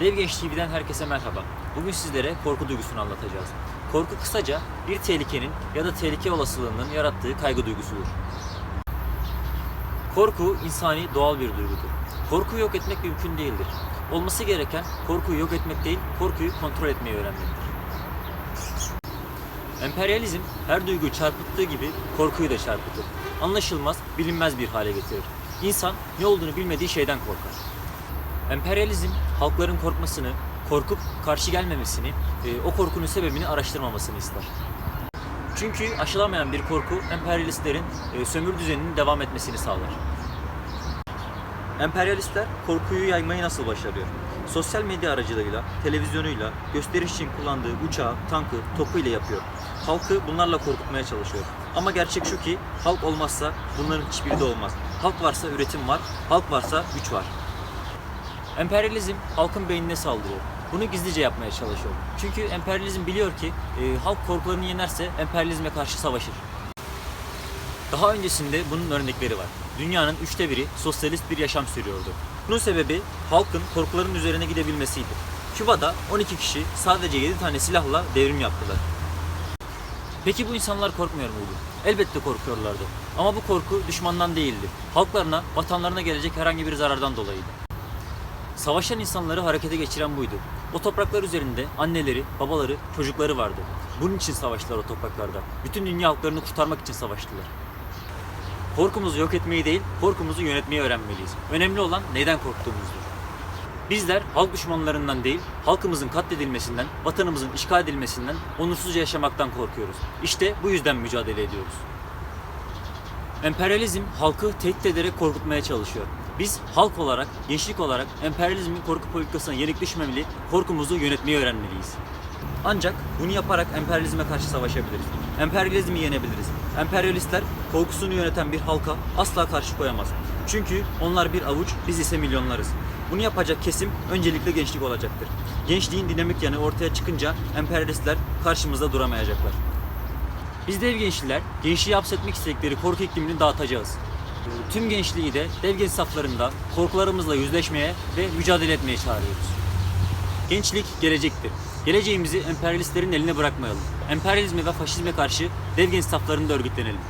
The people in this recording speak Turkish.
Dev Genç TV'den herkese merhaba. Bugün sizlere korku duygusunu anlatacağız. Korku kısaca bir tehlikenin ya da tehlike olasılığının yarattığı kaygı duygusudur. Korku insani doğal bir duygudur. Korkuyu yok etmek mümkün değildir. Olması gereken korkuyu yok etmek değil, korkuyu kontrol etmeyi öğrenmektir. Emperyalizm her duyguyu çarpıttığı gibi korkuyu da çarpıtır. Anlaşılmaz, bilinmez bir hale getirir. İnsan ne olduğunu bilmediği şeyden korkar. Emperyalizm halkların korkmasını, korkup karşı gelmemesini, e, o korkunun sebebini araştırmamasını ister. Çünkü aşılamayan bir korku emperyalistlerin e, sömürü düzeninin devam etmesini sağlar. Emperyalistler korkuyu yaymayı nasıl başarıyor? Sosyal medya aracılığıyla, televizyonuyla, gösteriş için kullandığı uçağı, tankı, topu ile yapıyor. Halkı bunlarla korkutmaya çalışıyor. Ama gerçek şu ki halk olmazsa bunların hiçbiri de olmaz. Halk varsa üretim var, halk varsa güç var. Emperyalizm halkın beynine saldırıyor. Bunu gizlice yapmaya çalışıyor. Çünkü emperyalizm biliyor ki e, halk korkularını yenerse emperyalizme karşı savaşır. Daha öncesinde bunun örnekleri var. Dünyanın üçte biri sosyalist bir yaşam sürüyordu. Bunun sebebi halkın korkuların üzerine gidebilmesiydi. Küba'da 12 kişi sadece 7 tane silahla devrim yaptılar. Peki bu insanlar korkmuyor muydu? Elbette korkuyorlardı. Ama bu korku düşmandan değildi. Halklarına, vatanlarına gelecek herhangi bir zarardan dolayıydı. Savaşan insanları harekete geçiren buydu. O topraklar üzerinde anneleri, babaları, çocukları vardı. Bunun için savaştılar o topraklarda. Bütün dünya halklarını kurtarmak için savaştılar. Korkumuzu yok etmeyi değil, korkumuzu yönetmeyi öğrenmeliyiz. Önemli olan neyden korktuğumuzdur. Bizler halk düşmanlarından değil, halkımızın katledilmesinden, vatanımızın işgal edilmesinden, onursuzca yaşamaktan korkuyoruz. İşte bu yüzden mücadele ediyoruz. Emperyalizm halkı tehdit ederek korkutmaya çalışıyor. Biz halk olarak, gençlik olarak emperyalizmin korku politikasına yenik düşmemeli, korkumuzu yönetmeyi öğrenmeliyiz. Ancak bunu yaparak emperyalizme karşı savaşabiliriz. Emperyalizmi yenebiliriz. Emperyalistler korkusunu yöneten bir halka asla karşı koyamaz. Çünkü onlar bir avuç, biz ise milyonlarız. Bunu yapacak kesim öncelikle gençlik olacaktır. Gençliğin dinamik yanı ortaya çıkınca emperyalistler karşımızda duramayacaklar. Biz dev gençliler, gençliği hapsetmek istedikleri korku iklimini dağıtacağız. Tüm gençliği de dev genç saflarında korkularımızla yüzleşmeye ve mücadele etmeye çağırıyoruz. Gençlik gelecektir. Geleceğimizi emperyalistlerin eline bırakmayalım. Emperyalizme ve faşizme karşı dev genç saflarında örgütlenelim.